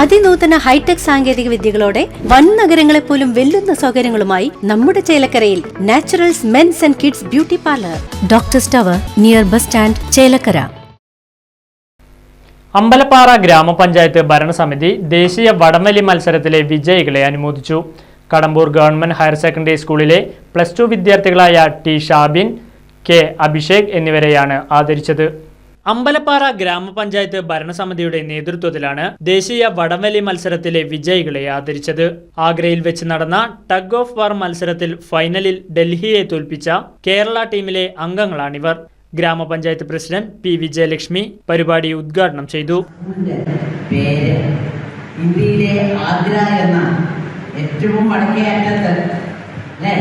അതിനൂതന hi tech സാങ്കേതിക വിദ്യകളോടെ വൻ നഗരങ്ങളെ പോലും വെല്ലുന്ന സൗകര്യങ്ങളുമായി നമ്മുടെ ചേലക്കരയിൽ naturals men's and kids beauty parlour. Doctor സ്റ്റവർ near bus stand Chelakkara. Ambalappara ഗ്രാമപഞ്ചായത്ത് ഭരണസമിതി ദേശീയ വടംവലി മത്സരത്തിലെ വിജയികളെ അനുമോദിച്ചു. കടമ്പൂർ ഗവൺമെന്റ് ഹയർ സെക്കൻഡറി സ്കൂളിലെ പ്ലസ് ടു വിദ്യാർത്ഥികളായ ടി ഷാബിൻ കെ അഭിഷേക് എന്നിവരെയാണ് ആദരിച്ചത്. അമ്പലപ്പാറ ഗ്രാമപഞ്ചായത്ത് ഭരണസമിതിയുടെ നേതൃത്വത്തിലാണ് ദേശീയ വടംവലി മത്സരത്തിലെ വിജയികളെ ആദരിച്ചത്. ആഗ്രയിൽ വെച്ച് നടന്ന ടഗ് ഓഫ് വാർ മത്സരത്തിൽ ഫൈനലിൽ ഡൽഹിയെ തോൽപ്പിച്ച കേരള ടീമിലെ അംഗങ്ങളാണിവർ. ഗ്രാമപഞ്ചായത്ത് പ്രസിഡന്റ് പി വിജയലക്ഷ്മി പരിപാടി ഉദ്ഘാടനം ചെയ്തു. ഇന്ത്യയിലെ ആഗ്ര എന്ന ഏറ്റവും അല്ലേ?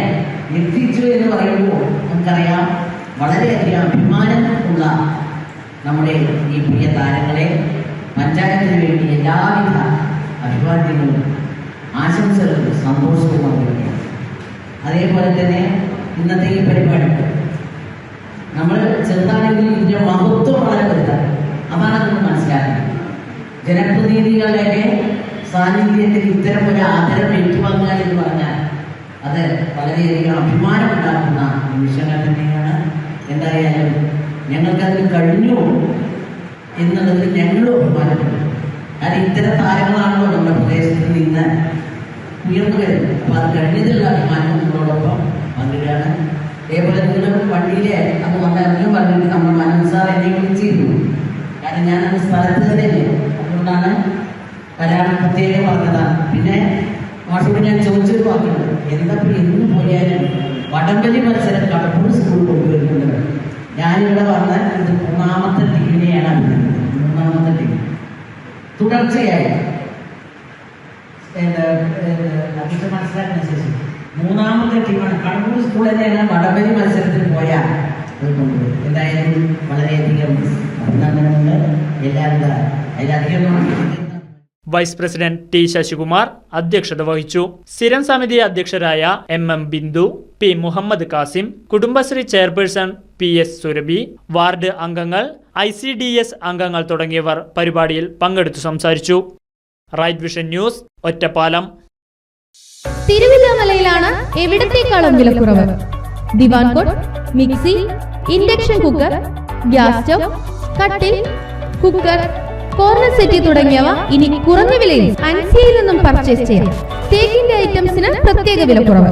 എത്തിച്ചു എന്ന് പറയുമ്പോൾ നമുക്കറിയാം. വളരെയധികം അഭിമാനം ഉള്ള ഈ പ്രിയ താരങ്ങളെ പഞ്ചായത്തിന് വേണ്ടി എല്ലാവിധ അഭിവാദ്യങ്ങളും ആശംസകളും സന്തോഷവും അറിയിക്കുകയാണ് അതേപോലെ തന്നെ ഇന്നത്തെ ഈ പരിപാടി നമ്മൾ ചെറുതാണെങ്കിൽ ഇതിന്റെ മഹത്വം വളരെ വലുതാണ്. അതാണ് നമ്മൾ മനസ്സിലാക്കുന്നത് ജനപ്രതിനിധികളുടെ സാന്നിധ്യത്തിൽ ഇത്തരം ഒരു ആദരം ഏറ്റുവാങ്ങുക എന്ന് പറഞ്ഞാൽ അത് വളരെയധികം അഭിമാനം ഉണ്ടാക്കുന്ന നിമിഷങ്ങൾ തന്നെയാണ്. എന്തായാലും ഞങ്ങൾക്കതിന് കഴിഞ്ഞു എന്നുള്ളതിൽ ഞങ്ങളും അഭിമാനപ്പെടുന്നു കാരണം ഇത്തരം താരങ്ങളാണല്ലോ നമ്മുടെ പ്രദേശത്ത് നിന്ന് ഉയർന്നു വരുന്നത്. അപ്പൊ അത് കഴിഞ്ഞതിലുള്ള അഭിമാനം നിങ്ങളോടൊപ്പം പങ്കിടുകയാണ് അതേപോലെ നിങ്ങളുടെ വണ്ടിയിലെ അത് വന്നാലും പറഞ്ഞിട്ട് നമ്മൾ മനസ്സാർ എന്നെ വിളിച്ചിരുന്നു. കാരണം ഞാൻ ആ സ്ഥലത്ത് തന്നെയല്ലേ. അതുകൊണ്ടാണ് വരാൻ പ്രത്യേകം പറഞ്ഞതാണ്. പിന്നെ മാഷോട് ഞാൻ ചോദിച്ചൊരു വാക്കുണ്ട്. എന്താ ഇപ്പൊ എന്ന് പോയാലും വടംവലി മത്സരം കടപ്പൂർ സ്കൂൾ കൊണ്ടുവരുന്നുണ്ട്. ഞാനിവിടെ വന്ന ഇത് മൂന്നാമത്തെ ടീം തുടർച്ചയായി. അതൊക്കെ മനസ്സിലാക്കുന്ന ശേഷം. മൂന്നാമത്തെ ടീമാണ് കണ്ണൂർ സ്കൂൾ തന്നെയാണ് വടംവലി മത്സരത്തിൽ പോയ. ഇത് കൊണ്ടുപോയി. എന്തായാലും വളരെയധികം അഭിനന്ദനങ്ങൾ. എല്ലാവിധ അതിലധികം വൈസ് പ്രസിഡന്റ് ടി ശശികുമാർ അധ്യക്ഷത വഹിച്ചു. സ്ഥിരം സമിതി അധ്യക്ഷരായ M M Bindu P Muhammad Kasim Kudumbashree chairperson P S Surabhi ward അംഗങ്ങൾ ഐ സി ഡി എസ് അംഗങ്ങൾ തുടങ്ങിയവർ പരിപാടിയിൽ പങ്കെടുത്തു സംസാരിച്ചു. Right vision news Ottapalam. തിരുവല്ലാമലയിലാണ് എവിടത്തേക്കാളും വിലക്കുറവ്? Divan cot mixie induction cooker gas stove കട്ടിൽ കുക്കർ കോർണർ സെറ്റി തുടങ്ങിയവ ഇനി കുറഞ്ഞ വിലയിൽ അൻസിയിൽ നിന്നും പർച്ചേസ് ചെയ്യാം. തേക്കിന്റെ ഐറ്റംസിന് പ്രത്യേക വിലക്കുറവ്.